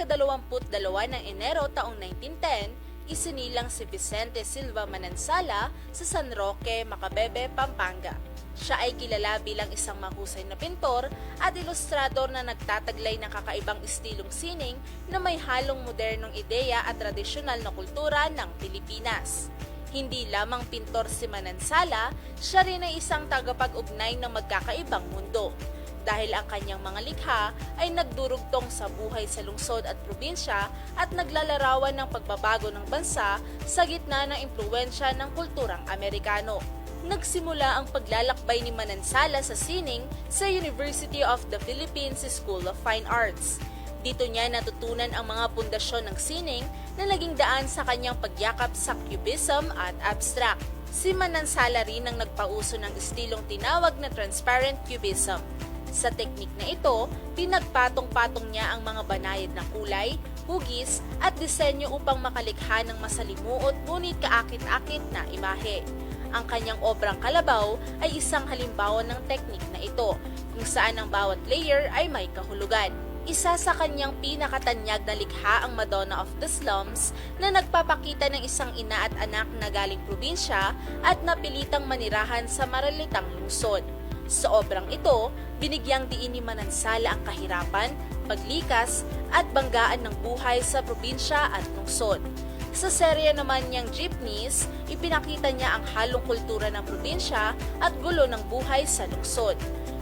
ikadalawamput dalawa ng Enero taong 1910, isinilang si Vicente Silva Manansala sa San Roque, Macabebe, Pampanga. Siya ay kilala bilang isang mahusay na pintor at ilustrador na nagtataglay ng kakaibang estilong sining na may halong modernong ideya at tradisyonal na kultura ng Pilipinas. Hindi lamang pintor si Manansala, siya rin ay isang tagapag-ugnay ng magkakaibang mundo dahil ang kanyang mga likha ay nagdurugtong sa buhay sa lungsod at probinsya at naglalarawan ng pagbabago ng bansa sa gitna ng impluensya ng kulturang Amerikano. Nagsimula ang paglalakbay ni Manansala sa sining sa University of the Philippines School of Fine Arts. Dito niya natutunan ang mga pundasyon ng sining na naging daan sa kanyang pagyakap sa cubism at abstract. Si Manansala rin ang nagpauso ng estilong tinawag na transparent cubism. Sa teknik na ito, pinagpatong-patong niya ang mga banayad na kulay, hugis at disenyo upang makalikha ng masalimuot ngunit kaakit-akit na imahe. Ang kanyang obrang kalabaw ay isang halimbawa ng teknik na ito, kung saan ang bawat layer ay may kahulugan. Isa sa kanyang pinakatanyag na likha ang Madonna of the Slums na nagpapakita ng isang ina at anak na galing probinsya at napilitang manirahan sa maralitang lungsod. Sa obrang ito, binigyang diin ni Manansala ang kahirapan, paglikas at banggaan ng buhay sa probinsya at lungsod. Sa serya naman niyang Jeepneys, ipinakita niya ang halong kultura ng probinsya at gulo ng buhay sa lungsod.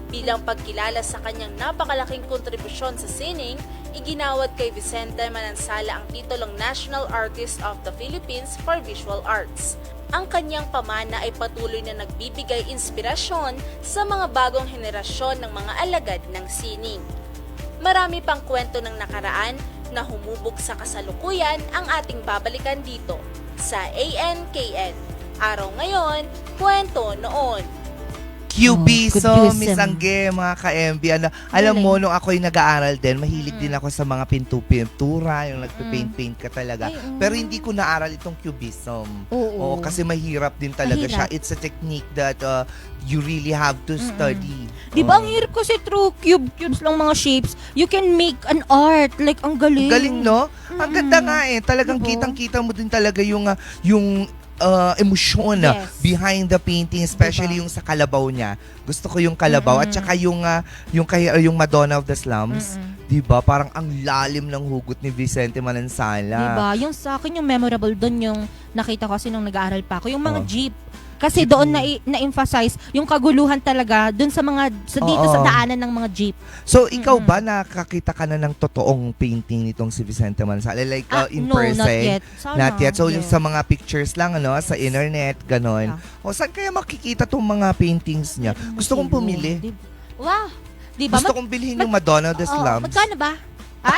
Bilang pagkilala sa kanyang napakalaking kontribusyon sa sining, iginawad kay Vicente Manansala ang titulong National Artist of the Philippines for Visual Arts. Ang kanyang pamana ay patuloy na nagbibigay inspirasyon sa mga bagong henerasyon ng mga alagad ng sining. Marami pang kwento ng nakaraan na humubog sa kasalukuyan ang ating babalikan dito sa ANKN. Araw ngayon, kwento noon. Cubiso, Cubism. Miss Angge, mga ka-MB. Ano, alam mo, nung ako'y nag-aaral din, mahilig Mm. din ako sa mga pintu-pintura, yung nagpe-paint-paint ka talaga. Ay, mm. Pero hindi ko naaral itong cubism. Oo. Oo, kasi mahirap din talaga siya. Mahirap. It's a technique that uh, you really have to Mm-mm. study. Di ba ang hirap kasi through cube cubes lang mga shapes, you can make an art. Like, ang galing. Galing, no? Ang ganda nga eh. Talagang Diba? kitang-kita mo din talaga yung, uh, yung uh, emosyon uh, Yes. behind the painting, especially Diba? yung sa kalabaw niya. Gusto ko yung kalabaw at Mm-mm. saka yung uh, yung kay yung Madonna of the Slums. Mm-mm. 'Di ba? Parang ang lalim ng hugot ni Vicente Manansala. Diba? Yung sa akin, yung memorable doon yung nakita ko kasi nung nag-aaral pa ako, yung mga Oh. jeep. Kasi Jeep doon na, na-emphasize yung kaguluhan talaga doon sa mga sa dito Oo. sa daanan ng mga jeep. So, ikaw ba nakakita ka na ng totoong painting nitong si Vicente Manansala? Like uh, Ah, in no, person? not yet. Sana. Not yet. So, yung sa mga pictures lang, ano, sa internet, ganon. Yeah. O, saan kaya makikita tong mga paintings niya? Gusto kong pumili. Di- Wow! Di ba? Gusto kong bilhin yung Madonna the Oo, Slums. magkano ba? Ha?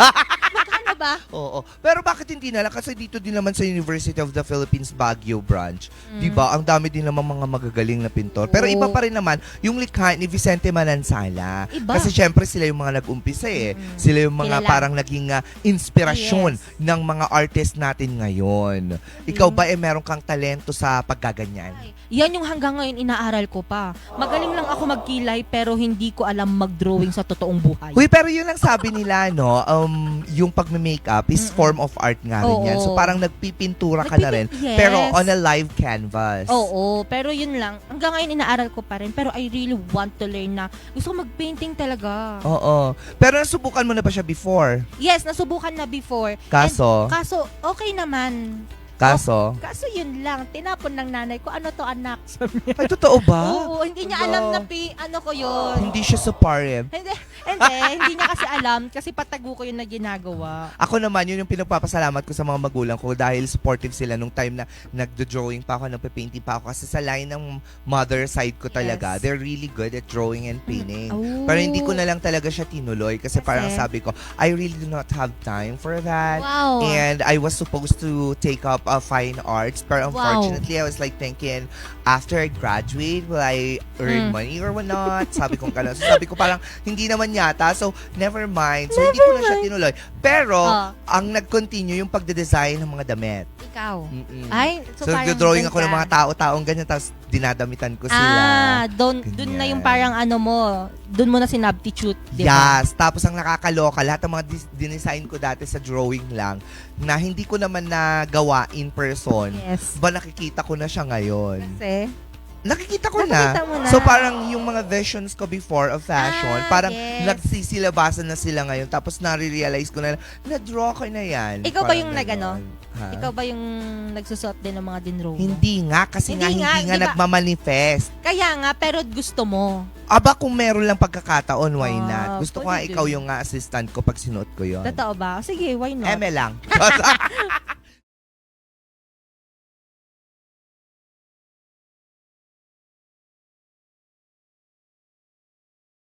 Ba? Oo. Pero bakit hindi na lang? Kasi dito din naman sa University of the Philippines Baguio branch, Mm. 'di ba? Ang dami din naman mga magagaling na pintor. Pero Oo. iba pa rin naman yung likha ni Vicente Manansala. Iba. Kasi syempre sila yung mga nag-umpisa eh. Mm. Sila yung mga Kilala. parang naging ah, inspirasyon Yes. ng mga artist natin ngayon. Ikaw Mm. ba eh meron kang talento sa paggaganyan? Ay, Yan yung hanggang ngayon inaaral ko pa. Magaling lang ako magkilay pero hindi ko alam mag-drawing sa totoong buhay. Uy, pero yun ang sabi nila, no? Um, yung pagme-makeup is Mm-mm. form of art nga rin yan. So Oo. parang nagpipintura ka na rin. Nagpipin- Pero Yes. on a live canvas. Oo, pero yun lang. Hanggang ngayon inaaral ko pa rin. Pero I really want to learn na gusto ko mag-painting talaga. Oo. Pero nasubukan mo na ba siya before? Yes, nasubukan na before. Kaso, And, kaso, okay naman. kaso. Kaso yun lang, tinapon ng nanay ko, ano to anak? Sabi niya. Ay, totoo ba? Oo, hindi niya Ala. alam na pi, ano ko yun. Hindi siya sa parem. hindi, hindi, hindi niya kasi alam kasi patago ko yun na ginagawa. Ako naman, yun yung pinagpapasalamat ko sa mga magulang ko dahil supportive sila nung time na nagdo-drawing pa ako, nagpe-painting pa ako. Kasi sa line ng mother side ko talaga, Yes. they're really good at drawing and painting. Oh. Pero hindi ko na lang talaga siya tinuloy kasi, Kasi? parang sabi ko, I really do not have time for that. Wow. And I was supposed to take up uh, fine arts, but Wow. unfortunately, I was like thinking, after I graduate, will I earn Mm. money or what not? Sabi ko gano'n. So sabi ko parang, hindi naman naman yata. So, never mind. So, hindi ko na siya tinuloy. Pero, Ah. ang nag-continue yung pagde-design ng mga damit. Ikaw. Mm-mm. Ay, so, So, parang drawing ako ng ka. mga tao-taong ganyan, tapos dinadamitan ko sila. Ah, doon doon na Ganyan. yung parang ano mo, doon mo na sinubstitute, di ba? Yes. Tapos ang nakakaloka, lahat ng mga dis- dinesign ko dati sa drawing lang, na hindi ko naman nagawa in person, Yes. ba nakikita ko na siya ngayon? Kasi, Nakikita ko Nakikita na. mo na. So parang yung mga visions ko before of fashion, Ah, parang yes. nagsisilabasan na sila ngayon. Tapos nare-realize ko na, na-draw ko na yan. Ikaw ba Parang yung nag-ano? ganon. Ha? ikaw ba yung nagsusot din ng mga dinro mo? Hindi nga, kasi nga Hindi hindi nga, nga, di ba? nagmamanifest. Kaya nga, pero gusto mo. Aba, kung meron lang pagkakataon, why Ah, not? Gusto ko nga pwede ikaw din. yung nga assistant ko pag sinuot ko yun. Totoo ba? Sige, why not? Eme lang.